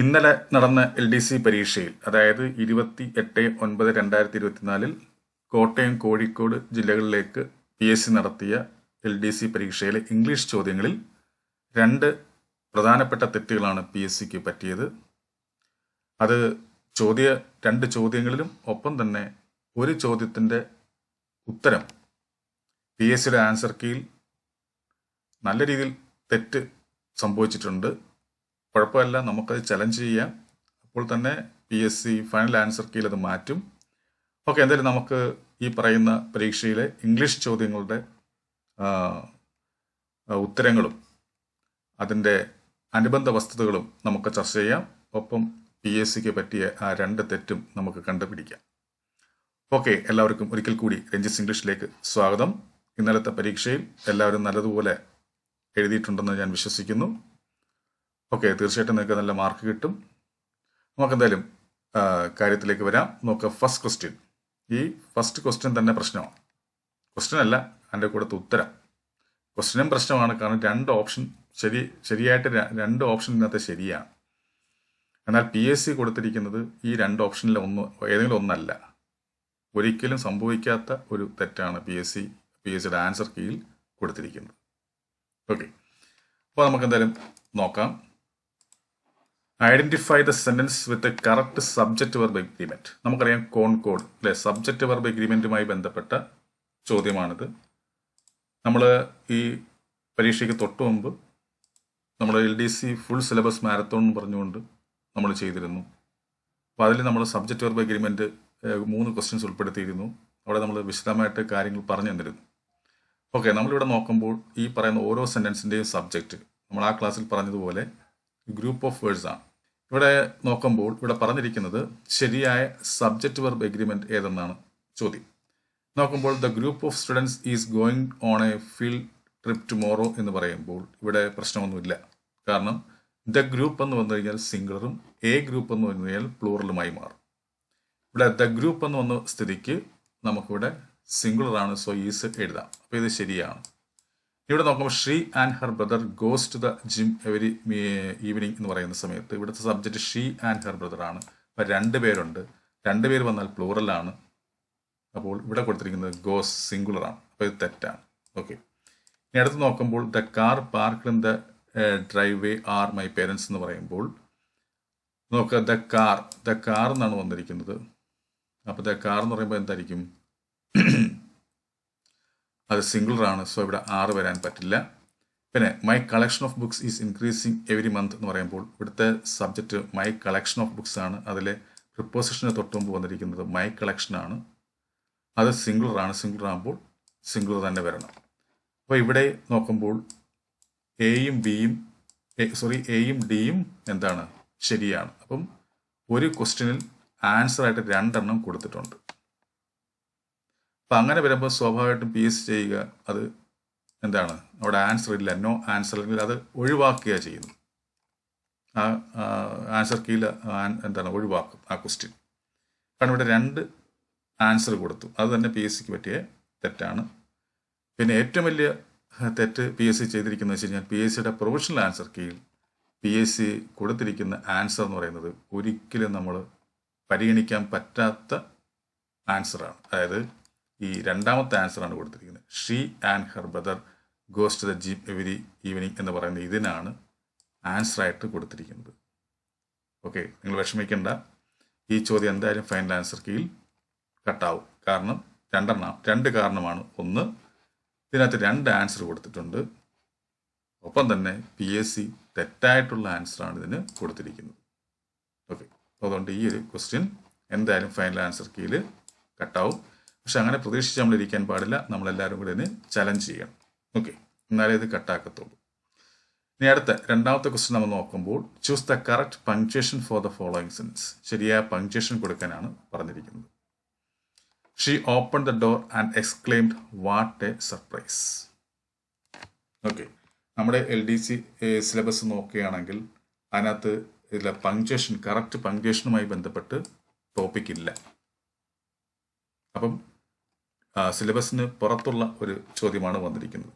ഇന്നലെ നടന്ന L D C പരീക്ഷയിൽ അതായത് ഇരുപത്തി എട്ട് ഒൻപത് രണ്ടായിരത്തി ഇരുപത്തിനാലിൽ കോട്ടയം കോഴിക്കോട് ജില്ലകളിലേക്ക് പി എസ് സി നടത്തിയ എൽ ഡി സി പരീക്ഷയിലെ ഇംഗ്ലീഷ് ചോദ്യങ്ങളിൽ രണ്ട് പ്രധാനപ്പെട്ട തെറ്റുകളാണ് പി എസ് സിക്ക് പറ്റിയത്. അത് ചോദ്യ രണ്ട് ചോദ്യങ്ങളിലും ഒപ്പം തന്നെ ഒരു ചോദ്യത്തിന്റെ ഉത്തരം പി എസ് സിയുടെ ആൻസർ കീയിൽ നല്ല രീതിയിൽ തെറ്റ് സംഭവിച്ചിട്ടുണ്ട്. കുഴപ്പമില്ല. നമുക്കത് ചലഞ്ച് ചെയ്യാം. അപ്പോൾ തന്നെ P S C final answer കീയിൽ അത് മാറ്റും. ഓക്കെ എന്തായാലും നമുക്ക് ഈ പറയുന്ന പരീക്ഷയിലെ ഇംഗ്ലീഷ് ചോദ്യങ്ങളുടെ ഉത്തരങ്ങളും അതിന്റെ അനുബന്ധ വസ്തുതകളും നമുക്ക് ചർച്ച ചെയ്യാം. ഒപ്പം പി എസ് സിക്ക് പറ്റിയ ആ രണ്ട് തെറ്റും നമുക്ക് കണ്ടുപിടിക്കാം. ഓക്കെ എല്ലാവർക്കും ഒരിക്കൽ കൂടി രഞ്ജിസ് ഇംഗ്ലീഷിലേക്ക് സ്വാഗതം. ഇന്നലത്തെ പരീക്ഷയിൽ എല്ലാവരും നല്ലതുപോലെ എഴുതിയിട്ടുണ്ടെന്ന് ഞാൻ വിശ്വസിക്കുന്നു. ഓക്കെ തീർച്ചയായിട്ടും നിങ്ങൾക്ക് നല്ല മാർക്ക് കിട്ടും. നമുക്ക് എന്തായാലും കാര്യത്തിലേക്ക് വരാം. നോക്കുക ഫസ്റ്റ് ക്വസ്റ്റ്യൻ ഈ ഫസ്റ്റ് ക്വസ്റ്റ്യൻ തന്നെ പ്രശ്നമാണ്. ക്വസ്റ്റ്യൻ അല്ല എന്റെ കൂടെ ഉത്തരം. ക്വസ്റ്റ്യനും പ്രശ്നമാണ്. കാരണം രണ്ട് ഓപ്ഷൻ ശരി ശരിയായിട്ട് രണ്ട് ഓപ്ഷൻ ഇതിനകത്ത് ശരിയാണ്. എന്നാൽ പി എസ് സി കൊടുത്തിരിക്കുന്നത് ഈ രണ്ട് ഓപ്ഷനിലെ ഒന്ന് ഏതെങ്കിലും ഒന്നല്ല. ഒരിക്കലും സംഭവിക്കാത്ത ഒരു തെറ്റാണ് P S C P S സിയുടെ ആൻസർ കീയിൽ കൊടുത്തിരിക്കുന്നത്. ഓക്കെ അപ്പോൾ നമുക്ക് എന്തായാലും നോക്കാം. Identify the sentence with correct subject verb agreement നമുക്കറിയാം കോൺകോഡ് അല്ലെ സബ്ജക്റ്റ് വെർബ് എഗ്രിമെന്റുമായി ബന്ധപ്പെട്ട ചോദ്യമാണിത്. നമ്മൾ ഈ പരീക്ഷയ്ക്ക് തൊട്ട് മുമ്പ് നമ്മൾ L D C full syllabus marathon എന്ന് പറഞ്ഞുകൊണ്ട് നമ്മൾ ചെയ്തിരുന്നു. അപ്പോൾ അതിൽ നമ്മൾ സബ്ജക്റ്റ് വെർബ് എഗ്രിമെന്റ് മൂന്ന് ക്വസ്റ്റ്യൻസ് ഉൾപ്പെടുത്തിയിരുന്നു. അവിടെ നമ്മൾ വിശദമായിട്ട് കാര്യങ്ങൾ പറഞ്ഞു തന്നിരുന്നു. ഓക്കെ നമ്മളിവിടെ നോക്കുമ്പോൾ ഈ പറയുന്ന ഓരോ സെന്റൻസിന്റെയും സബ്ജക്റ്റ് നമ്മൾ ആ ക്ലാസ്സിൽ പറഞ്ഞതുപോലെ ഗ്രൂപ്പ് ഓഫ് വേർഡ്സ് ആണ്. ഇവിടെ നോക്കുമ്പോൾ ഇവിടെ പറഞ്ഞിരിക്കുന്നത് ശരിയായ സബ്ജക്റ്റ് വെർബ് എഗ്രിമെന്റ് ഏതെന്നാണ് ചോദ്യം. നോക്കുമ്പോൾ the group of students is going on a field trip tomorrow എന്ന് പറയുമ്പോൾ ഇവിടെ പ്രശ്നമൊന്നുമില്ല. കാരണം ദ ഗ്രൂപ്പ് എന്ന് വന്നു കഴിഞ്ഞാൽ സിംഗിളറും എ ഗ്രൂപ്പ് എന്ന് വന്നു കഴിഞ്ഞാൽ പ്ലൂറലുമായി മാറും. ഇവിടെ ദ ഗ്രൂപ്പ് എന്ന് വന്ന സ്ഥിതിക്ക് നമുക്കിവിടെ സിംഗിളറാണ് ആണ് സോ ഈസ് എഴുതാം. അപ്പോൾ ഇത് ശരിയാണ്. ഇവിടെ നോക്കുമ്പോൾ she and her brother goes to the gym every evening എന്ന് പറയുന്ന സമയത്ത് ഇവിടുത്തെ subject she and her brother ആണ്. അപ്പം രണ്ട് പേരുണ്ട്. രണ്ട് പേര് വന്നാൽ പ്ലൂറൽ ആണ്. അപ്പോൾ ഇവിടെ കൊടുത്തിരിക്കുന്നത് ഗോസ് സിംഗുലർ ആണ്. അപ്പോൾ ഇത് തെറ്റാണ്. ഓക്കെ. ഇനി അടുത്ത് നോക്കുമ്പോൾ the car park in the driveway are my parents എന്ന് പറയുമ്പോൾ നോക്കുക ദ കാർ ദ കാർ എന്നാണ് വന്നിരിക്കുന്നത്. അപ്പോൾ ദ കാർ എന്ന് പറയുമ്പോൾ എന്തായിരിക്കും? അത് ആണ് സോ ഇവിടെ ആറ് വരാൻ പറ്റില്ല. പിന്നെ my collection of books is increasing every month എന്ന് പറയുമ്പോൾ ഇവിടുത്തെ subject my collection of books ആണ്. അതിലെ പ്രിപ്പോസിഷന് തൊട്ട് മുമ്പ് വന്നിരിക്കുന്നത് മൈ കളക്ഷൻ ആണ്. അത് സിംഗിളർ ആകുമ്പോൾ സിംഗിളർ തന്നെ വരണം. അപ്പോൾ ഇവിടെ നോക്കുമ്പോൾ എയും ബിയും സോറി എയും ഡിയും എന്താണ്? ശരിയാണ്. അപ്പം ഒരു ക്വസ്റ്റ്യനിൽ ആൻസർ ആയിട്ട് രണ്ടെണ്ണം കൊടുത്തിട്ടുണ്ട്. അപ്പം അങ്ങനെ വരുമ്പോൾ സ്വാഭാവികമായിട്ടും പി എസ് ചെയ്യുക അത് എന്താണ്? അവിടെ ആൻസർ ഇല്ല നോ ആൻസർ അല്ലെങ്കിൽ അത് ഒഴിവാക്കുക ചെയ്യുന്നു ആ ആൻസർ കീയിൽ എന്താണ് ഒഴിവാക്കും ആ ക്വസ്റ്റ്യൻ കാരണം ഇവിടെ രണ്ട് ആൻസർ കൊടുത്തു. അത് തന്നെ പി എസ് സിക്ക് പറ്റിയ തെറ്റാണ്. പിന്നെ ഏറ്റവും വലിയ തെറ്റ് പി എസ് സി ചെയ്തിരിക്കുന്നത് വെച്ച് കഴിഞ്ഞാൽ പി എസ് സിയുടെ പ്രൊഫഷണൽ ആൻസർ കീയിൽ പി എസ് സി കൊടുത്തിരിക്കുന്ന ആൻസർ എന്ന് പറയുന്നത് ഒരിക്കലും നമ്മൾ പരിഗണിക്കാൻ പറ്റാത്ത ആൻസറാണ് അതായത് ഈ രണ്ടാമത്തെ ആൻസറാണ് കൊടുത്തിരിക്കുന്നത്. She and her brother goes to the gym every evening എന്ന് പറയുന്ന ഇതിനാണ് ആൻസറായിട്ട് കൊടുത്തിരിക്കുന്നത്. ഓക്കെ നിങ്ങൾ വിഷമിക്കേണ്ട. ഈ ചോദ്യം എന്തായാലും ഫൈനൽ ആൻസർ കീഴിൽ കട്ടാവും കാരണം രണ്ടെണ്ണം രണ്ട് കാരണമാണ്. ഒന്ന് ഇതിനകത്ത് രണ്ട് ആൻസർ കൊടുത്തിട്ടുണ്ട്. ഒപ്പം തന്നെ പി എസ് സി തെറ്റായിട്ടുള്ള ആൻസറാണ് ഇതിന് കൊടുത്തിരിക്കുന്നത്. ഓക്കെ അതുകൊണ്ട് ഈ ഒരു ക്വസ്റ്റ്യൻ എന്തായാലും ഫൈനൽ ആൻസർ കീയിൽ കട്ടാവും പക്ഷെ അങ്ങനെ പ്രതീക്ഷിച്ച് നമ്മൾ ഇരിക്കാൻ പാടില്ല. നമ്മളെല്ലാവരും കൂടി ഇതിന് ചലഞ്ച് ചെയ്യണം. ഓക്കെ എന്നാലേ ഇത് കട്ടാക്കത്തുള്ളൂ ഇനി അടുത്ത രണ്ടാമത്തെ ക്വസ്റ്റ്യൻ നമ്മൾ നോക്കുമ്പോൾ choose the correct punctuation for the following sense ശരിയായ പങ്ക്ച്വേഷൻ കൊടുക്കാനാണ് പറഞ്ഞിരിക്കുന്നത്. She open the door and exclaimed what a surprise okay നമ്മുടെ എൽ ഡി സി സിലബസ് നോക്കുകയാണെങ്കിൽ അതിനകത്ത് ഇതിലെ പങ്ക്ച്വേഷൻ കറക്റ്റ് പങ്ക്ച്വേഷനുമായി ബന്ധപ്പെട്ട് ടോപ്പിക് ഇല്ല. അപ്പം സിലബസിന് പുറത്തുള്ള ഒരു ചോദ്യമാണ് വന്നിരിക്കുന്നത്.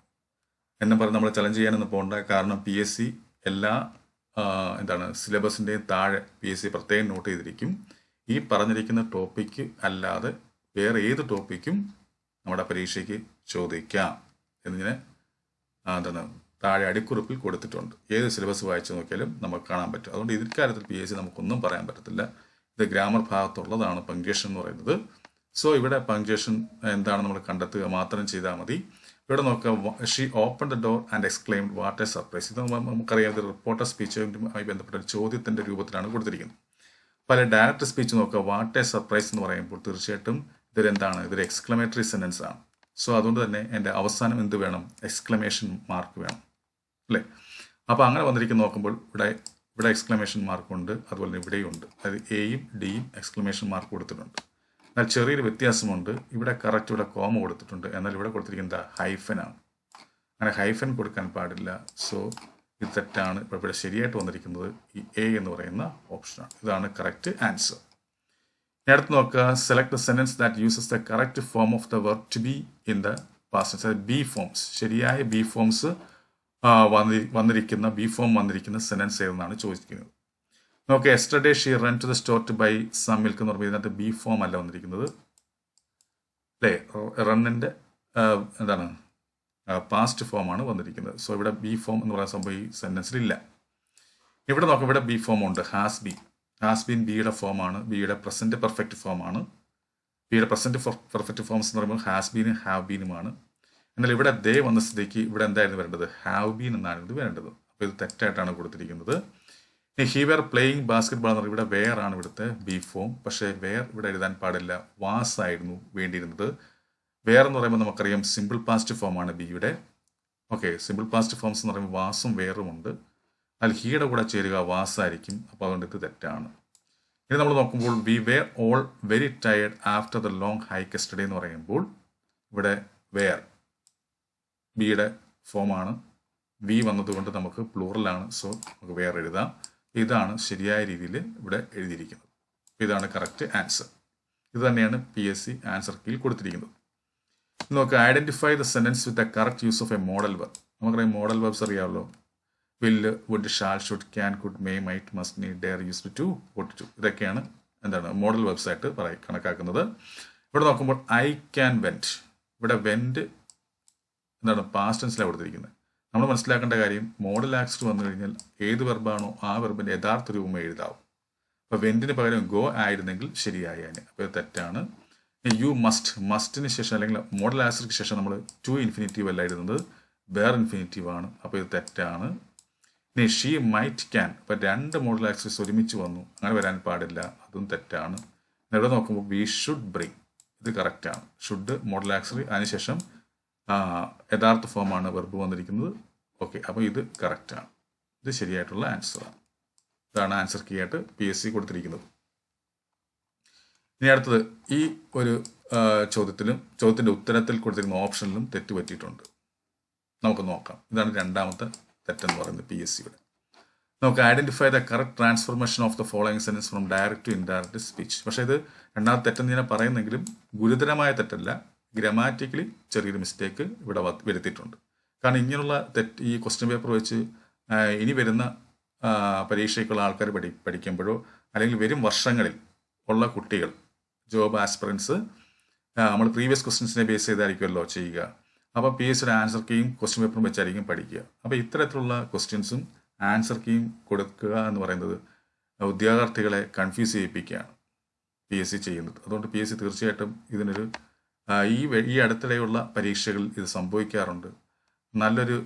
എന്നും പറഞ്ഞ് നമ്മൾ ചലഞ്ച് ചെയ്യാനൊന്നും പോകണ്ട കാരണം പി എസ് സി എല്ലാ എന്താണ് സിലബസിന്റെ താഴെ പി എസ് സി പ്രത്യേകം നോട്ട് ചെയ്തിരിക്കും. ഈ പറഞ്ഞിരിക്കുന്ന ടോപ്പിക്ക് അല്ലാതെ വേറെ ഏത് ടോപ്പിക്കും നമ്മുടെ പരീക്ഷയ്ക്ക് ചോദിക്കാം. എന്നിങ്ങനെ എന്താണ് താഴെ അടിക്കുറിപ്പിൽ കൊടുത്തിട്ടുണ്ട്. ഏത് സിലബസ് വായിച്ചു നോക്കിയാലും നമുക്ക് കാണാൻ പറ്റും. അതുകൊണ്ട് ഇക്കാര്യത്തിൽ പി എസ് സി നമുക്കൊന്നും പറയാൻ പറ്റത്തില്ല. ഇത് ഗ്രാമർ ഭാഗത്തുള്ളതാണ് പങ്കേഷൻ എന്ന് പറയുന്നത്. സോ ഇവിടെ പങ്ക്ച്വേഷൻ എന്താണ് നമ്മൾ കണ്ടെത്തുക മാത്രം ചെയ്താൽ മതി. ഇവിടെ നോക്കുക she open the door and exclaimed what a surprise ഇത് നമുക്കറിയാം ഇത് റിപ്പോർട്ടർ സ്പീച്ചുമായി ബന്ധപ്പെട്ട ഒരു ചോദ്യത്തിന്റെ രൂപത്തിലാണ് കൊടുത്തിരിക്കുന്നത്. പല ഡയറക്റ്റ് സ്പീച്ച് നോക്കുക വാട്ട് എ സർപ്രൈസ് എന്ന് പറയുമ്പോൾ തീർച്ചയായിട്ടും ഇതൊരു എന്താണ്? ഇതൊരു എക്സ്ക്ലമേറ്ററി സെന്റൻസ് ആണ്. സോ അതുകൊണ്ട് തന്നെ എന്റെ അവസാനം എന്ത് വേണം? എക്സ്ക്ലമേഷൻ മാർക്ക് വേണം. അല്ലേ? അപ്പോൾ അങ്ങനെ വന്നിരിക്കുന്ന നോക്കുമ്പോൾ ഇവിടെ ഇവിടെ എക്സ്ക്ലമേഷൻ മാർക്കുണ്ട് അതുപോലെ തന്നെ ഇവിടെയും ഉണ്ട്. അതായത് എയും ഡിയും എക്സ്ക്ലമേഷൻ മാർക്ക് കൊടുത്തിട്ടുണ്ട്. എന്നാൽ ചെറിയൊരു വ്യത്യാസമുണ്ട്. ഇവിടെ കറക്റ്റ് ഇവിടെ കോമ കൊടുത്തിട്ടുണ്ട്. എന്നാൽ ഇവിടെ കൊടുത്തിരിക്കുന്നത് ഹൈഫനാണ് അങ്ങനെ ഹൈഫൻ കൊടുക്കാൻ പാടില്ല. സോ ഇത് തെറ്റാണ്. ഇവിടെ ശരിയായിട്ട് വന്നിരിക്കുന്നത് ഈ എ എന്ന് പറയുന്ന ഓപ്ഷനാണ് ഇതാണ് കറക്റ്റ് ആൻസർ ഇനി അടുത്ത് നോക്കുക. Select the sentence that uses the correct form of the verb to be in the past അതായത് ബി ഫോംസ് ശരിയായ ബി ഫോംസ് വന്നിരിക്കുന്ന ബി ഫോം വന്നിരിക്കുന്ന സെന്റൻസ് ഏതെന്നാണ് ചോദിക്കുന്നത് നോക്ക് yesterday she run to the store to buy some milk എന്ന് പറയുമ്പോൾ ഇതിനകത്ത് ബി ഫോം അല്ല വന്നിരിക്കുന്നത്. അല്ലേ? റണ്ണിന്റെ എന്താണ്? പാസ്റ്റ് ഫോമാണ് വന്നിരിക്കുന്നത്. സോ ഇവിടെ ബി ഫോം എന്ന് പറയുന്ന സംഭവം ഈ സെന്റൻസിലില്ല ഇവിടെ നോക്കാം ഇവിടെ ബി ഫോം ഉണ്ട്. ഹാസ് ബി ഹാസ് ബീൻ ബിയുടെ ഫോമാണ് ബിയുടെ പ്രസന്റ് പെർഫെക്റ്റ് ഫോമാണ് ബിയുടെ പ്രസന്റ് പെർഫെക്റ്റ് ഫോംസ് എന്ന് പറയുമ്പോൾ ഹാസ് ബീനും ഹാവ് ബീനുമാണ് എന്നാൽ ഇവിടെ ദേ വന്ന സ്ഥിതിക്ക് ഇവിടെ എന്തായിരുന്നു വരേണ്ടത്? ഹാവ് ബീൻ എന്നാണ് ഇത് വരേണ്ടത്. അപ്പോൾ ഇത് തെറ്റായിട്ടാണ് കൊടുത്തിരിക്കുന്നത്. He were playing basketball എന്ന് ഇവിടെ വെയർ ആണ് ഇവിടുത്തെ ബി ഫോം പക്ഷേ വെയർ ഇവിടെ എഴുതാൻ പാടില്ല. വാസ് ആയിരുന്നു വേണ്ടിയിരുന്നത്. വെയർ എന്ന് പറയുമ്പോൾ നമുക്കറിയാം സിമ്പിൾ പാസ്റ്റ് ഫോം ഫോമാണ് ബിയുടെ ഓക്കെ സിമ്പിൾ പാസ്റ്റ് ഫോംസ് എന്ന് പറയുമ്പോൾ വാസും വെയറും ഉണ്ട്. എന്നാൽ ഹീയുടെ കൂടെ ചേരുക വാസ് ആയിരിക്കും. അപ്പോൾ അതുകൊണ്ട് ഇത് തെറ്റാണ്. ഇനി നമ്മൾ നോക്കുമ്പോൾ we were all very tired after the long hike yesterday എന്ന് പറയുമ്പോൾ ഇവിടെ വെയർ ബിയുടെ ഫോമാണ് വി വന്നതുകൊണ്ട് നമുക്ക് പ്ലൂറലാണ് സോ നമുക്ക് വേറെ എഴുതാം. ഇതാണ് ശരിയായ രീതിയിൽ ഇവിടെ എഴുതിയിരിക്കുന്നത്. ഇതാണ് കറക്റ്റ് ആൻസർ ഇത് തന്നെയാണ് പി എസ് സി ആൻസർ കീയിൽ കൊടുത്തിരിക്കുന്നത്. നോക്കുക identify the sentence with a correct use of a modal verb നമുക്കറിയാം മോഡൽ വെബ്സ് അറിയാമല്ലോ. Will would shall should can could may might must need dare used to ought to ഇതൊക്കെയാണ് എന്താണ് modal വെബ്സൈറ്റ് പറയ കണക്കാക്കുന്നത്. ഇവിടെ നോക്കുമ്പോൾ ഐ ക്യാൻ വെന്റ് ഇവിടെ വെന്റ് എന്താണ് പാസ്റ്റ് ടെൻസിലാണ് കൊടുത്തിരിക്കുന്നത്. നമ്മൾ മനസ്സിലാക്കേണ്ട കാര്യം മോഡൽ ആക്സിഡ് വന്നു കഴിഞ്ഞാൽ ഏത് വെർബാണോ ആ വെർബിന്റെ യഥാർത്ഥ രൂപം എഴുതാവും. അപ്പോൾ വെന്റിന് പകരം ഗോ ആയിരുന്നെങ്കിൽ ശരിയായേനെ അപ്പോൾ തെറ്റാണ്. യു മസ്റ്റ് മസ്റ്റിന് ശേഷം അല്ലെങ്കിൽ മോഡൽ ആക്സിഡിന് ശേഷം നമ്മൾ ടു ഇൻഫിനിറ്റീവ് അല്ല എഴുതുന്നത് വേർ ഇൻഫിനിറ്റീവ് ആണ്. അപ്പോൾ ഇത് തെറ്റാണ്. ഇനി ഷീ മൈറ്റ് ക്യാൻ അപ്പോൾ രണ്ട് മോഡൽ ആക്സിഡ്സ് ഒരുമിച്ച് വന്നു. അങ്ങനെ വരാൻ പാടില്ല. അതും തെറ്റാണ്. ഇവിടെ നോക്കുമ്പോൾ വി ഷുഡ് ബ്രിങ് ഇത് കറക്റ്റാണ് ഷുഡ് മോഡൽ ആക്സറി അതിനുശേഷം യഥാർത്ഥ ഫോമാണ് വെർബ് വന്നിരിക്കുന്നത്. ഓക്കെ അപ്പോൾ ഇത് കറക്റ്റാണ് ഇത് ശരിയായിട്ടുള്ള ആൻസറാണ് ഇതാണ് ആൻസർ കീ ആയിട്ട് പി എസ് സി കൊടുത്തിരിക്കുന്നത്. ഇനി അടുത്തത് ഈ ഒരു ചോദ്യത്തിലും ചോദ്യത്തിന്റെ ഉത്തരത്തിൽ കൊടുത്തിരിക്കുന്ന ഓപ്ഷനിലും തെറ്റ് പറ്റിയിട്ടുണ്ട്. നമുക്ക് നോക്കാം. ഇതാണ് രണ്ടാമത്തെ തെറ്റെന്ന് പറയുന്നത് പി എസ് സിയുടെ നമുക്ക് identify the correct transformation of the following sentence from direct to indirect speech പക്ഷേ ഇത് രണ്ടാമത്തെ തെറ്റെന്ന് ഞാൻ പറയുന്നെങ്കിലും ഗുരുതരമായ തെറ്റല്ല. ഗ്രാമാറ്റിക്കലി ചെറിയൊരു മിസ്റ്റേക്ക് ഇവിടെ വരുത്തിയിട്ടുണ്ട്. കാരണം ഇങ്ങനെയുള്ള തെറ്റ് ഈ ക്വസ്റ്റ്യൻ പേപ്പർ വെച്ച് ഇനി വരുന്ന പരീക്ഷയ്ക്കുള്ള ആൾക്കാർ പഠി പഠിക്കുമ്പോഴോ അല്ലെങ്കിൽ വരും വർഷങ്ങളിൽ ഉള്ള കുട്ടികൾ ജോബ് ആസ്പിറൻസ് നമ്മൾ പ്രീവിയസ് ക്വസ്റ്റ്യൻസിനെ ബേസ് ചെയ്തായിരിക്കുമല്ലോ ചെയ്യുക. അപ്പോൾ പി എസ് ആൻസർ കീയും ക്വസ്റ്റ്യൻ പേപ്പറും വെച്ചായിരിക്കും പഠിക്കുക. അപ്പോൾ ഇത്തരത്തിലുള്ള ക്വസ്റ്റ്യൻസും ആൻസർ കീയും കൊടുക്കുക എന്ന് പറയുന്നത് ഉദ്യോഗാർത്ഥികളെ കൺഫ്യൂസ് ചെയ്യിപ്പിക്കുകയാണ് പി എസ് സി ചെയ്യുന്നത്. അതുകൊണ്ട് പി എസ് സി തീർച്ചയായിട്ടും ഇതിനൊരു ഈ ഈ അടുത്തിടെയുള്ള പരീക്ഷകളിൽ ഇത് സംഭവിക്കാറുണ്ട്. നല്ലൊരു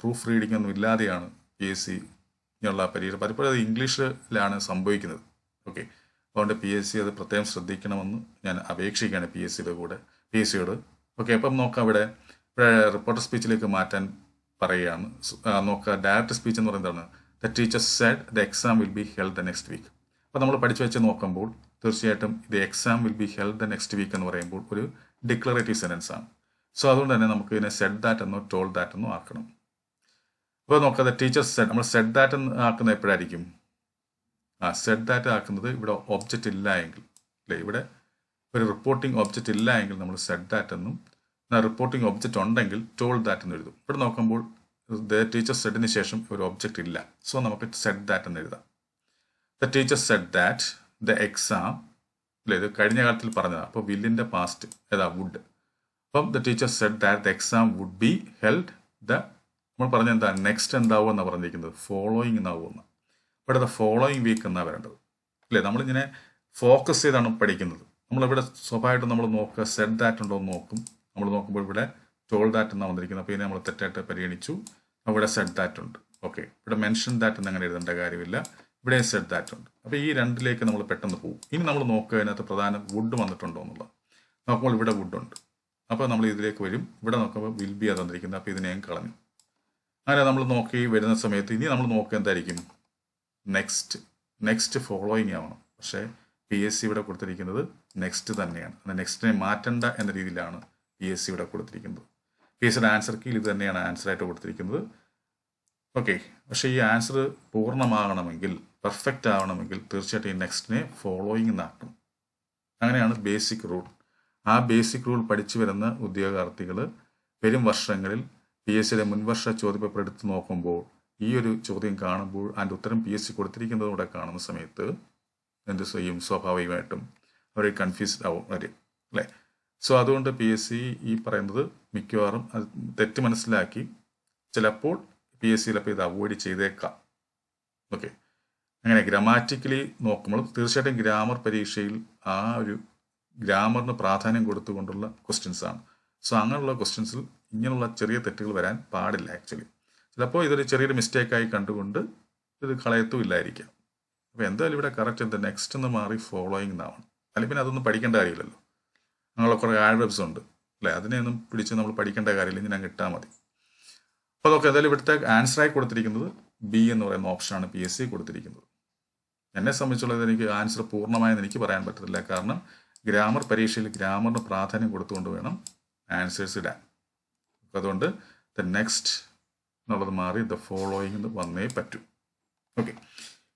പ്രൂഫ് റീഡിംഗ് ഒന്നും ഇല്ലാതെയാണ് പി എസ് സി ഉള്ള പരീക്ഷ. പലപ്പോഴും അത് ഇംഗ്ലീഷിലാണ് സംഭവിക്കുന്നത്. ഓക്കെ അതുകൊണ്ട് പി എസ് സി അത് പ്രത്യേകം ശ്രദ്ധിക്കണമെന്ന് ഞാൻ അപേക്ഷിക്കുകയാണ് പി എസ് സിയുടെ കൂടെ പി എസ് സിയോട് ഓക്കെ അപ്പം നോക്കാം ഇവിടെ. റിപ്പോർട്ടർ സ്പീച്ചിലേക്ക് മാറ്റാൻ പറയുകയാണ്. നോക്കുക ഡയറക്റ്റ് സ്പീച്ച് എന്ന് പറയുന്നതാണ് the teacher said the exam will be held the next week അപ്പോൾ നമ്മൾ പഠിച്ചു വെച്ച് നോക്കുമ്പോൾ തീർച്ചയായിട്ടും ഇത് exam will be held the next week എന്ന് പറയുമ്പോൾ ഒരു ഡിക്ലറേറ്റീവ് സെന്റൻസ് ആണ്. സോ അതുകൊണ്ട് തന്നെ നമുക്ക് ഇതിനെ സെഡ് ദാറ്റ് എന്നോ ടോൾ ദാറ്റ് എന്നോ ആക്കണം. അപ്പോൾ നോക്കാതെ ടീച്ചർ സെഡ് നമ്മൾ സെഡ് ദാറ്റ് എന്ന് ആക്കുന്നത് എപ്പോഴായിരിക്കും? ആ സെഡ് ദാറ്റ് ആക്കുന്നത് ഇവിടെ ഒബ്ജക്റ്റ് ഇല്ല എങ്കിൽ അല്ലേ? ഇവിടെ ഒരു റിപ്പോർട്ടിംഗ് ഒബ്ജക്റ്റ് ഇല്ല എങ്കിൽ നമ്മൾ സെഡ് ദാറ്റ് എന്നും റിപ്പോർട്ടിംഗ് ഒബ്ജക്റ്റ് ഉണ്ടെങ്കിൽ ടോൾ ദാറ്റ് എന്ന് എഴുതും. ഇവിടെ നോക്കുമ്പോൾ ദ ടീച്ചർ സെഡിന് ശേഷം ഒരു ഒബ്ജക്റ്റ് ഇല്ല. സോ നമുക്ക് സെഡ് ദാറ്റ് എന്ന് എഴുതാം. The teacher said that the exam അല്ലേ? ഇത് കഴിഞ്ഞ കാലത്തിൽ പറഞ്ഞതാണ് അപ്പോൾ വില്ലിന്റെ പാസ്റ്റ് ഏതാ വുഡ് അപ്പം the teacher said that the exam would be held the നമ്മൾ പറഞ്ഞ എന്താ നെക്സ്റ്റ് എന്താവും എന്നാണ് പറഞ്ഞിരിക്കുന്നത്? ഫോളോയിങ് എന്നാവും എന്ന്. ഇവിടെ ദ ഫോളോയിങ് വീക്ക് എന്നാണ് വരേണ്ടത്? അല്ലേ? നമ്മളിങ്ങനെ ഫോക്കസ് ചെയ്താണ് പഠിക്കുന്നത്. നമ്മളിവിടെ സ്വാഭാവികമായിട്ടും നമ്മൾ നോക്കുക സെഡ് ദാറ്റ് ഉണ്ടോ എന്ന് നോക്കും. നമ്മൾ നോക്കുമ്പോൾ ഇവിടെ ടോൾ ദാറ്റ് എന്നാണ് വന്നിരിക്കുന്നത്. അപ്പോൾ ഇതിനെ നമ്മൾ തെറ്റായിട്ട് പരിഗണിച്ചു. അവിടെ സെഡ് ദാറ്റ് ഉണ്ട്. ഓക്കെ ഇവിടെ മെൻഷൻ ദാറ്റ് എന്ന് അങ്ങനെ എഴുതേണ്ട കാര്യമില്ല. ഇവിടെ സെഡ് ദാറ്റ് ഉണ്ട് അപ്പോൾ ഈ രണ്ടിലേക്ക് നമ്മൾ പെട്ടെന്ന് പോകും. ഇനി നമ്മൾ നോക്കുക അതിനകത്ത് പ്രധാനം വുഡ് വന്നിട്ടുണ്ടോ എന്നുള്ളത്. നോക്കുമ്പോൾ ഇവിടെ വുഡ് ഉണ്ട്. അപ്പോൾ നമ്മൾ ഇതിലേക്ക് വരും. ഇവിടെ നോക്കുമ്പോൾ വിൽ ബി അത് തന്നിരിക്കുന്നത് അപ്പോൾ ഇതിനെയും കളഞ്ഞു. അങ്ങനെ നമ്മൾ നോക്കി വരുന്ന സമയത്ത് ഇനി നമ്മൾ നോക്കുക എന്തായിരിക്കും? നെക്സ്റ്റ് നെക്സ്റ്റ് ഫോളോയിങ് ആവണം. പക്ഷേ പി എസ് സി ഇവിടെ കൊടുത്തിരിക്കുന്നത് നെക്സ്റ്റ് തന്നെയാണ്. അത് നെക്സ്റ്റിനെ മാറ്റണ്ട എന്ന രീതിയിലാണ് പി എസ് സി ഇവിടെ കൊടുത്തിരിക്കുന്നത്. പി എസ് സിയുടെ ആൻസർ കീയിൽ ഇത് തന്നെയാണ് ആൻസർ ആയിട്ട് കൊടുത്തിരിക്കുന്നത്. ഓക്കെ പക്ഷേ ഈ ആൻസർ പൂർണമാകണമെങ്കിൽ പെർഫെക്റ്റ് ആവണമെങ്കിൽ തീർച്ചയായിട്ടും ഈ നെക്സ്റ്റിനെ ഫോളോയിങ് എന്നാക്കണം അങ്ങനെയാണ് ബേസിക് റൂൾ ആ ബേസിക് റൂൾ പഠിച്ചു വരുന്ന ഉദ്യോഗാർത്ഥികൾ വരും വർഷങ്ങളിൽ പി എസ് സിയുടെ മുൻവർഷ ചോദ്യപേപ്പർ എടുത്ത് നോക്കുമ്പോൾ ഈ ഒരു ചോദ്യം കാണുമ്പോൾ അതിന്റെ ഉത്തരം പി എസ് സി കൊടുത്തിരിക്കുന്നതോടെ കൂടെ കാണുന്ന സമയത്ത് എന്ത് ചെയ്യും? സ്വാഭാവികമായിട്ടും അവർ കൺഫ്യൂസ്ഡ് ആവും അവർ അല്ലേ? സോ അതുകൊണ്ട് പി എസ് സി ഈ പറയുന്നത് മിക്കവാറും അത് തെറ്റ് മനസ്സിലാക്കി. ചിലപ്പോൾ പി എസ് സി ചിലപ്പോൾ ഇത് അവോയ്ഡ് ചെയ്തേക്കാം. ഓക്കെ അങ്ങനെ ഗ്രാമാറ്റിക്കലി നോക്കുമ്പോൾ തീർച്ചയായിട്ടും ഗ്രാമർ പരീക്ഷയിൽ ആ ഒരു ഗ്രാമറിന് പ്രാധാന്യം കൊടുത്തുകൊണ്ടുള്ള ക്വസ്റ്റ്യൻസ് ആണ്. സോ അങ്ങനെയുള്ള ക്വസ്റ്റ്യൻസിൽ ഇങ്ങനെയുള്ള ചെറിയ തെറ്റുകൾ വരാൻ പാടില്ല ആക്ച്വലി ചിലപ്പോൾ ഇതൊരു ചെറിയൊരു മിസ്റ്റേക്കായി കണ്ടുകൊണ്ട് ഇത് കളയത്തും ഇല്ലായിരിക്കാം. അപ്പോൾ എന്തായാലും ഇവിടെ കറക്റ്റ് എന്താ? നെക്സ്റ്റ് എന്ന് മാറി ഫോളോയിങ് എന്നാവണം അല്ലെങ്കിൽ പിന്നെ അതൊന്നും പഠിക്കേണ്ട കാര്യമില്ലല്ലോ. അങ്ങനെയുള്ള കുറേ ആഡ്വെബ്സ് ഉണ്ട്. അല്ലേ? അതിനെയൊന്നും പിടിച്ച് നമ്മൾ പഠിക്കേണ്ട കാര്യമില്ല. ഞാൻ കിട്ടാൽ മതി. അപ്പോൾ അതൊക്കെ എന്തായാലും ഇവിടുത്തെ ആൻസറായി കൊടുത്തിരിക്കുന്നത് ബി എന്ന് പറയുന്ന ഓപ്ഷനാണ് പി എസ് സി കൊടുത്തിരിക്കുന്നത്. എന്നെ സംബന്ധിച്ചുള്ളത് എനിക്ക് ആൻസർ പൂർണമായെന്ന് എനിക്ക് പറയാൻ പറ്റത്തില്ല. കാരണം ഗ്രാമർ പരീക്ഷയിൽ ഗ്രാമറിന് പ്രാധാന്യം കൊടുത്തുകൊണ്ട് വേണം ആൻസേഴ്സ് ഇടാൻ. അതുകൊണ്ട് ദ നെക്സ്റ്റ് എന്നുള്ളത് മാറി ദ ഫോളോയിങ് എന്ന് വന്നേ പറ്റൂ. ഓക്കെ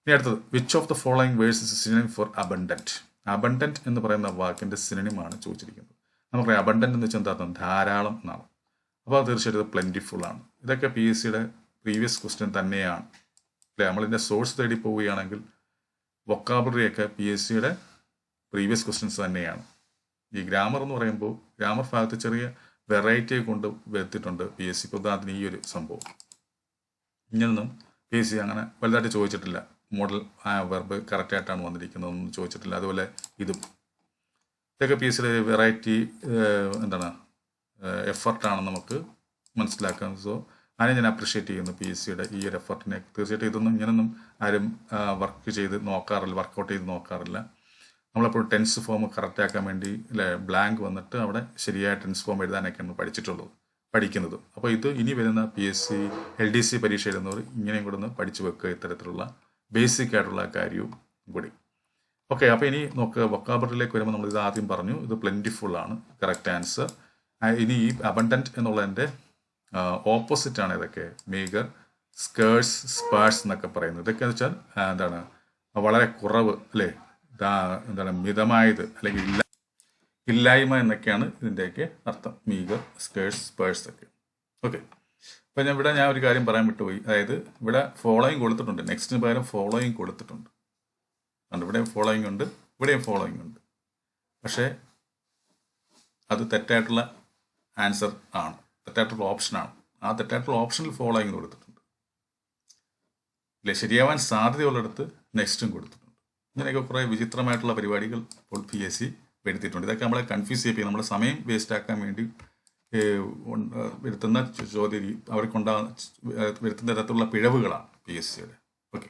ഇനി അടുത്തത് which of the following words is synonym for abundant abundant എന്ന് പറയുന്ന വാക്കിന്റെ സിനിമയാണ് ചോദിച്ചിരിക്കുന്നത്. നമുക്കറിയാം അബണ്ടന്റ് എന്ന് വെച്ചാൽ എന്താ ധാരാളം എന്നാണ്. അപ്പോൾ തീർച്ചയായിട്ടും പ്ലെന്റിഫുൾ ആണ്. ഇതൊക്കെ പി എസ് സിയുടെ പ്രീവിയസ് ക്വസ്റ്റ്യൻ തന്നെയാണ്. അല്ലേ? നമ്മളിതിന്റെ സോഴ്സ് തേടി പോവുകയാണെങ്കിൽ വൊക്കാബുലറി ഒക്കെ പി എസ് സിയുടെ പ്രീവിയസ് ക്വസ്റ്റ്യൻസ് തന്നെയാണ്. ഈ ഗ്രാമർ എന്ന് പറയുമ്പോൾ ഗ്രാമർ ഭാഗത്ത് ചെറിയ വെറൈറ്റി കൊണ്ട് വരുത്തിയിട്ടുണ്ട് പി എസ് സി ഉദാഹരണത്തിന് ഈ ഒരു സംഭവം. ഇങ്ങനൊന്നും പി എസ് സി അങ്ങനെ വലുതായിട്ട് ചോദിച്ചിട്ടില്ല. മോഡൽ വെർബ് കറക്റ്റായിട്ടാണ് വന്നിരിക്കുന്നതെന്ന് ചോദിച്ചിട്ടില്ല. അതുപോലെ ഇതും. ഇതൊക്കെ പി എസ് സിയുടെ വെറൈറ്റി എന്താണ് എഫർട്ടാണ് നമുക്ക് മനസ്സിലാക്കാൻ സോ അതിനെ ഞാൻ അപ്രിഷ്യേറ്റ് ചെയ്യുന്നു പി എസ് സിയുടെ ഈ ഒരു എഫർട്ടിനെ തീർച്ചയായിട്ടും ഇതൊന്നും ഇങ്ങനൊന്നും ആരും വർക്ക് ചെയ്ത് നോക്കാറില്ല വർക്കൗട്ട് ചെയ്ത് നോക്കാറില്ല. നമ്മളെപ്പോഴും ടെൻസ് ഫോം കറക്റ്റ് ആക്കാൻ വേണ്ടി അല്ലെ ബ്ലാങ്ക് വന്നിട്ട് അവിടെ ശരിയായ ടെൻസ് ഫോം എഴുതാനൊക്കെയാണ് പഠിച്ചിട്ടുള്ളത് പഠിക്കുന്നത്. അപ്പോൾ ഇത് ഇനി വരുന്ന P S C L D C പരീക്ഷ എഴുതുന്നവർ ഇങ്ങനെയും കൂടെ ഒന്ന് പഠിച്ചു വെക്കുക ഇത്തരത്തിലുള്ള ബേസിക് ആയിട്ടുള്ള കാര്യവും കൂടി. ഓക്കെ അപ്പോൾ ഇനി നോക്കുക വൊക്കാബറിലേക്ക് വരുമ്പോൾ നമ്മൾ ഇത് ആദ്യം പറഞ്ഞു. ഇത് പ്ലെന്റിഫുൾ ആണ് കറക്റ്റ് ആൻസർ ഇനി ഈ അബണ്ടന്റ് എന്നുള്ളതിന്റെ ഓപ്പോസിറ്റ് ആണ് ഇതൊക്കെ. മീഗർ സ്കേഴ്സ് സ്പേഴ്സ് എന്നൊക്കെ പറയുന്നത്. ഇതൊക്കെ എന്ന് വെച്ചാൽ എന്താണ് വളരെ കുറവ് അല്ലേ? എന്താണ് മിതമായത് അല്ലെങ്കിൽ ഇല്ല ഇല്ലായ്മ എന്നൊക്കെയാണ് ഇതിന്റെയൊക്കെ അർത്ഥം. മീഗർ സ്കേഴ്സ് സ്പേഴ്സ് ഒക്കെ. ഓക്കെ. അപ്പം ഞാൻ ഇവിടെ ഞാൻ ഒരു കാര്യം പറയാൻ വിട്ടുപോയി. അതായത് ഇവിടെ ഫോളോയിങ് കൊടുത്തിട്ടുണ്ട്. നെക്സ്റ്റിന് പകരം ഫോളോയിങ് കൊടുത്തിട്ടുണ്ട്. അതുകൊണ്ട് ഇവിടെയും ഫോളോയിങ് ഉണ്ട് ഇവിടെയും ഫോളോയിങ് ഉണ്ട്. പക്ഷേ അത് തെറ്റായിട്ടുള്ള ആൻസർ ആണ്. തെറ്റായിട്ടുള്ള ഓപ്ഷനാണ് ആ തെറ്റായിട്ടുള്ള ഓപ്ഷനിൽ ഫോളോയിങ് കൊടുത്തിട്ടുണ്ട്. ഇല്ലേ ശരിയാവാൻ സാധ്യതയുള്ളിടത്ത് നെക്സ്റ്റും കൊടുത്തിട്ടുണ്ട്. ഇങ്ങനെയൊക്കെ കുറേ വിചിത്രമായിട്ടുള്ള പരിപാടികൾ ഇപ്പോൾ പി എസ് സി വരുത്തിയിട്ടുണ്ട്. ഇതൊക്കെ നമ്മളെ കൺഫ്യൂസ് ചെയ്യിപ്പിക്കും. നമ്മുടെ സമയം വേസ്റ്റ് ആക്കാൻ വേണ്ടി വരുത്തുന്ന ചോദ്യ അവർക്കുണ്ടാകുന്ന വരുത്തുന്ന തരത്തിലുള്ള പിഴവുകളാണ് പി എസ് സിയുടെ ഓക്കെ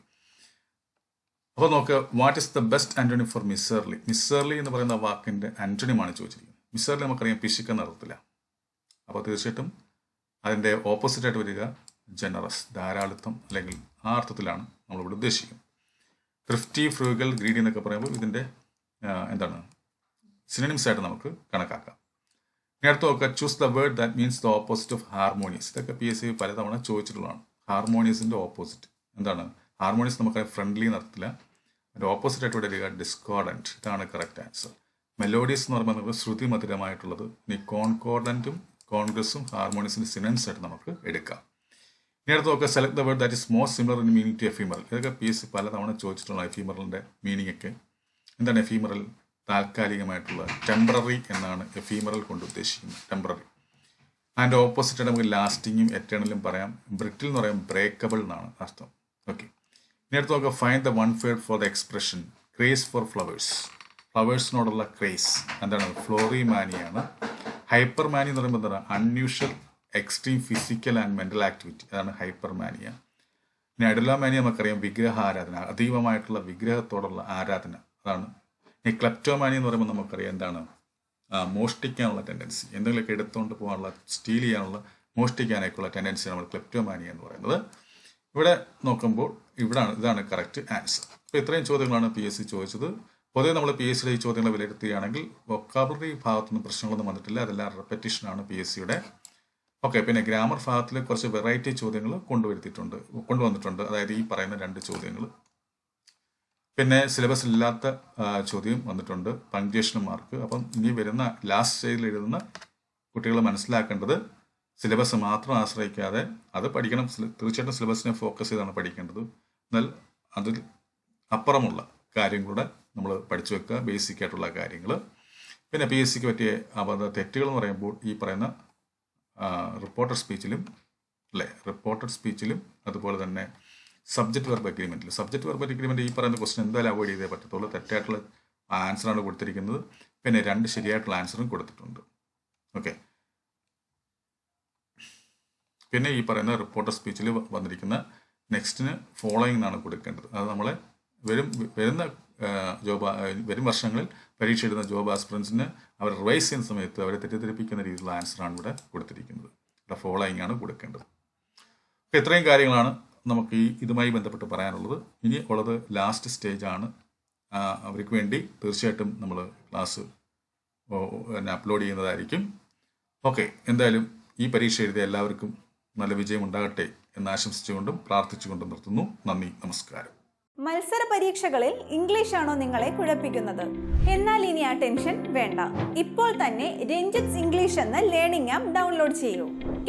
അപ്പോൾ നോക്കുക what is the best antonym for miserly miserly എന്ന് പറയുന്ന വാക്കിന്റെ ആന്റണിയുമാണ് ചോദിച്ചിരിക്കുന്നത്. മിസ്സർലി നമുക്കറിയാം പിശുക്കെന്ന് അർത്ഥത്തില്ല അപ്പോൾ തീർച്ചയായിട്ടും അതിന്റെ ഓപ്പോസിറ്റായിട്ട് വരിക ജനറസ് ധാരാളിത്തം അല്ലെങ്കിൽ ആ അർത്ഥത്തിലാണ് നമ്മളിവിടെ ഉദ്ദേശിക്കുന്നത്. ത്രിഫ്റ്റി ഫ്രൂഗൽ ഗ്രീഡി എന്നൊക്കെ പറയുമ്പോൾ ഇതിന്റെ എന്താണ് സിനിമിംസ് ആയിട്ട് നമുക്ക് കണക്കാക്കാം. ഇനി അടുത്ത് നോക്കുക. Choose the word that means the opposite of harmonious ഇതൊക്കെ പി എസ് സി പലതവണ ചോദിച്ചിട്ടുള്ളതാണ്. ഹാർമോണിയസിന്റെ ഓപ്പോസിറ്റ് എന്താണ്? ഹാർമോണിയസ് നമുക്ക് ഫ്രണ്ട്ലി നടത്തില്ല അതിന്റെ ഓപ്പോസിറ്റ് ആയിട്ട് വരിക ഡിസ്കോർഡന്റ് ഇതാണ് കറക്റ്റ് ആൻസർ മെലോഡീസ് എന്ന് പറയുമ്പോൾ നമുക്ക് ശ്രുതി മധുരമായിട്ടുള്ളത് ഇനി കോൺകോർഡന്റും കോൺഗ്രസും ഹാർമോണിയസിന് സിനൻസ് ആയിട്ട് നമുക്ക് എടുക്കാം. ഇനി അടുത്ത് നോക്കുക select the word that is most similar in meaning to ephemeral ഇതൊക്കെ പി എസ് സി പലതവണ ചോദിച്ചിട്ടുള്ള എഫീമറലിന്റെ മീനിങ് ഒക്കെ എന്താണ് എഫീമറൽ താൽക്കാലികമായിട്ടുള്ള ടെമ്പററി എന്നാണ് എഫീമറൽ കൊണ്ട് ഉദ്ദേശിക്കുന്നത്. ടെമ്പററി അതിന്റെ ഓപ്പോസിറ്റ് നമുക്ക് ലാസ്റ്റിങ്ങും എറ്റേണലും പറയാം. ബ്രിട്ടിൽ എന്ന് പറയാം ബ്രേക്കബിൾ എന്നാണ് അർത്ഥം. ഓക്കെ നേരത്തെ നോക്കുക find the one word for the expression craze for flowers ഫ്ലവേഴ്സിനോടുള്ള craze എന്താണ്? ഫ്ലോറി മാനിയാണ് ഹൈപ്പർ മാനി എന്ന് പറയുമ്പോൾ എന്താണ് unusual extreme physical and mental activity അതാണ് ഹൈപ്പർ മാനിയ ഇനി മാനിയ നമുക്കറിയാം വിഗ്രഹ ആരാധന അതീവമായിട്ടുള്ള വിഗ്രഹത്തോടുള്ള ആരാധന. അതാണ്. ഈ ക്ലെപ്റ്റോമാനി എന്ന് പറയുമ്പോൾ നമുക്കറിയാം എന്താണ്? മോഷ്ടിക്കാനുള്ള ടെൻഡൻസി എന്തെങ്കിലുമൊക്കെ എടുത്തുകൊണ്ട് പോകാനുള്ള സ്റ്റീൽ ചെയ്യാനുള്ള മോഷ്ടിക്കാനൊക്കെയുള്ള ടെൻഡൻസി നമ്മൾ ക്ലെപ്റ്റോമാനി എന്ന് പറയുന്നത്. ഇവിടെ നോക്കുമ്പോൾ ഇവിടാണ് ഇതാണ് കറക്റ്റ് ആൻസർ അപ്പോൾ ഇത്രയും ചോദ്യങ്ങളാണ് പി എസ് സി ചോദിച്ചത്. പൊതുവെ നമ്മൾ പി എസ് സിയിലെ ഈ ചോദ്യങ്ങൾ വിലയിരുത്തുകയാണെങ്കിൽ വൊക്കാബുലറി ഭാഗത്തൊന്നും പ്രശ്നങ്ങളൊന്നും വന്നിട്ടില്ല. അതെല്ലാം റെപ്പറ്റീഷനാണ് പി എസ് സിയുടെ ഓക്കെ പിന്നെ ഗ്രാമർ ഭാഗത്തിൽ കുറച്ച് വെറൈറ്റി ചോദ്യങ്ങൾ കൊണ്ടുവരുത്തിയിട്ടുണ്ട് കൊണ്ടുവന്നിട്ടുണ്ട്. അതായത് ഈ പറയുന്ന രണ്ട് ചോദ്യങ്ങൾ പിന്നെ സിലബസ് ഇല്ലാത്ത ചോദ്യം വന്നിട്ടുണ്ട്. പങ്ക്ച്വേഷൻ മാർക്ക് അപ്പം ഇനി വരുന്ന ലാസ്റ്റ് സ്റ്റേജിൽ എഴുതുന്ന കുട്ടികൾ മനസ്സിലാക്കേണ്ടത് സിലബസ് മാത്രം ആശ്രയിക്കാതെ അത് പഠിക്കണം. തീർച്ചയായിട്ടും സിലബസിനെ ഫോക്കസ് ചെയ്താണ് പഠിക്കേണ്ടത്. എന്നാൽ അതിൽ അപ്പുറമുള്ള കാര്യം കൂടെ നമ്മൾ പഠിച്ചു വെക്കുക ബേസിക് ആയിട്ടുള്ള കാര്യങ്ങൾ പിന്നെ പി എസ് സിക്ക് പറ്റിയ അബദ്ധ തെറ്റുകൾ എന്ന് പറയുമ്പോൾ ഈ പറയുന്ന റിപ്പോർട്ടർ സ്പീച്ചിലും അല്ലേ? റിപ്പോർട്ടർ സ്പീച്ചിലും അതുപോലെ തന്നെ സബ്ജക്റ്റ് വെർബ് അഗ്രിമെന്റിൽ സബ്ജക്റ്റ് വെർബ് അഗ്രിമെന്റ് ഈ പറയുന്ന ക്വസ്റ്റൻ എന്തായാലും അവോയ്ഡ് ചെയ്തേ പറ്റത്തുള്ളൂ. തെറ്റായിട്ടുള്ള ആൻസറാണ് കൊടുത്തിരിക്കുന്നത്. പിന്നെ രണ്ട് ശരിയായിട്ടുള്ള ആൻസറും കൊടുത്തിട്ടുണ്ട്. ഓക്കെ പിന്നെ ഈ പറയുന്ന റിപ്പോർട്ടർ സ്പീച്ചിൽ വന്നിരിക്കുന്ന നെക്സ്റ്റിന് ഫോളോയിങ് എന്നാണ് കൊടുക്കേണ്ടത്. അത് നമ്മളെ വരും വരുന്ന ജോബ് വരും വർഷങ്ങളിൽ പരീക്ഷ എഴുതുന്ന ജോബ് ആസ്പിറൻസിന് അവർ റിവൈസ് ചെയ്യുന്ന സമയത്ത് അവരെ തെറ്റിദ്ധരിപ്പിക്കുന്ന രീതിയിലുള്ള ആൻസറാണ് ഇവിടെ കൊടുത്തിരിക്കുന്നത്. ഇവിടെ ഫോളോയിങ് ആണ് കൊടുക്കേണ്ടത്. ഇത്രയും കാര്യങ്ങളാണ് നമുക്ക് ഈ ഇതുമായി ബന്ധപ്പെട്ട് പറയാനുള്ളത്. ഇനി ഉള്ളത് ലാസ്റ്റ് സ്റ്റേജ് ആണ്. അവർക്ക് വേണ്ടി തീർച്ചയായിട്ടും നമ്മൾ ക്ലാസ് പിന്നെ അപ്ലോഡ് ചെയ്യുന്നതായിരിക്കും. ഓക്കെ എന്തായാലും ഈ പരീക്ഷ എഴുതിയ എല്ലാവർക്കും നല്ല വിജയം ഉണ്ടാകട്ടെ എന്ന് ആശംസിച്ചുകൊണ്ടും പ്രാർത്ഥിച്ചുകൊണ്ടും നിർത്തുന്നു. നന്ദി നമസ്കാരം. മത്സര പരീക്ഷകളിൽ ഇംഗ്ലീഷ് ആണോ നിങ്ങളെ കുഴപ്പിക്കുന്നത്? എന്നാൽ ഇനി ആ ടെൻഷൻ വേണ്ട. ഇപ്പോൾ തന്നെ രഞ്ജിത്സ് ഇംഗ്ലീഷ് എന്ന ലേണിംഗ് ആപ്പ് ഡൗൺലോഡ് ചെയ്യൂ.